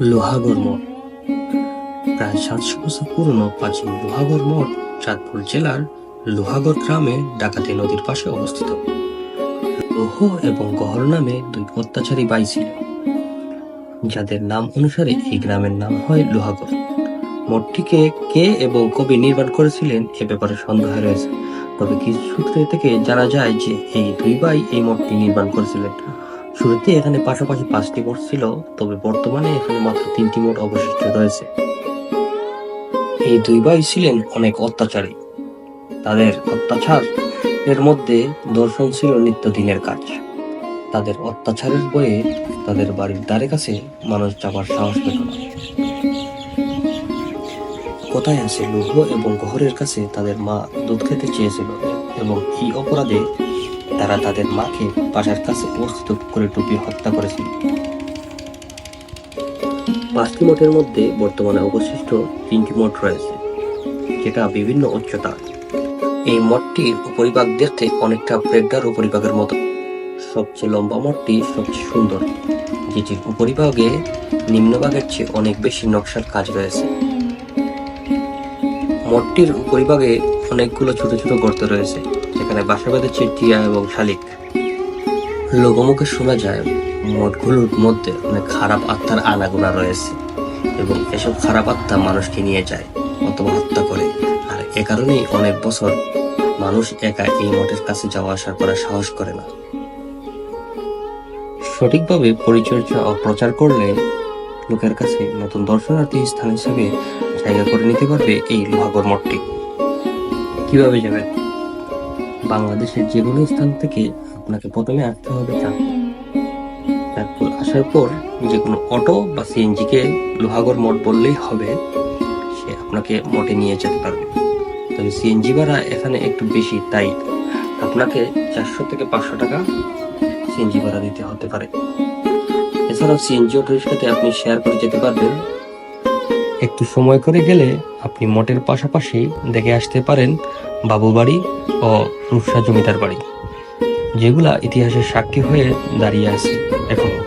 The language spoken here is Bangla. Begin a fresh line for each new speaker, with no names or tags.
লোহাগড় মঠ প্রায় সাতশো বছর পুরনো প্রাচীন লোহাগড় মঠ চাঁদপুর জেলার লোহাগড় গ্রামে ডাকাতি নদীর পাশে অবস্থিত। লোহ এবং গহর নামে দুই অত্যাচারী বাই ছিল, যাদের নাম অনুসারে এই গ্রামের নাম হয় লোহাগড়। মঠটিকে কে এবং কবি নির্মাণ করেছিলেন এ ব্যাপারে সন্দেহ রয়েছে, তবে কিছু সূত্রে থেকে জানা যায় যে এই দুই ভাই এই মঠটি নির্মাণ করেছিলেন শুরুতে এখানে পাশাপাশি পাঁচটি মঠ ছিল, তবে বর্তমানে এখানে মাত্র তিনটি মঠ অবশিষ্ট রয়েছে। এই দুই ভাই ছিলেন অনেক অত্যাচারী। তাদের অত্যাচার এর মধ্যে দর্শন ছিল নিত্যদিনের কাজ। তাদের অত্যাচারের বয়ে তাদের বাড়ির দ্বারে কাছে মানুষ যাবার সাহস পেত না। কোথায় আছে লৌহ এবং গহরের কাছে তাদের মা দুধ খেতে চেয়েছিল এবং এই অপরাধে তারা তাদের মাকে বাসার কাছে অবস্থিত করে টুপি হত্যা করেছিল। পাঁচটি মঠের মধ্যে বর্তমানে অবশিষ্ট তিনটি মঠ রয়েছে, যেটা বিভিন্ন উচ্চতা। এই মঠটির উপরিভাগ দেখতে অনেকটা প্রেগডার উপরিভাগের মতো। সবচেয়ে লম্বা মঠটি সবচেয়ে সুন্দর, যেটির উপরিভাগে নিম্নভাগের চেয়ে অনেক বেশি নকশার কাজ রয়েছে। মঠটির উপরিভাগে অনেকগুলো ছোট ছোট গর্ত রয়েছে। যেখানে বাসা বেঁধেছে টিয়া এবং শালিক। লোকমুখে শোনা যায়, মঠগুলোর মধ্যে অনেক খারাপ আত্মার আনাগোনা রয়েছে এবং এসব খারাপ আত্মা মানুষকে নিয়ে যায় অথবা হত্যা করে। আর এ কারণেই অনেক বছর মানুষ একা এই মঠের কাছে যাওয়া আসা করার সাহস করে না। সঠিকভাবে পরিচর্যা ও প্রচার করলে লোকের কাছে নতুন দর্শনার্থী স্থান হিসেবে জায়গা করে নিতে পারবে এই লোহাগড় মঠটি। কীভাবে যাবেন? বাংলাদেশের যে কোনো স্থান থেকে আপনাকে প্রথমে আসতে হবে চাঁদপুর আসার পর যে কোনো অটো বা সিএনজি কে লোহাগড় মঠ বললেই হবে, সে আপনাকে মঠে নিয়ে যেতে পারবে। তবে সিএনজি ভাড়া এখানে একটু বেশি, তাই আপনাকে চারশো থেকে পাঁচশো টাকা সিএনজি ভাড়া দিতে হতে পারে। এছাড়াও সিএনজি অটো রিক্সাতে আপনি শেয়ার করে যেতে পারবেন একটু সময় করে গেলে আপনি মঠের পাশাপাশি দেখে আসতে পারেন বাবু বাড়ি ও রূপসা জমিদার বাড়ি, যেগুলা ইতিহাসের সাক্ষী হয়ে দাঁড়িয়ে আছে এখনও।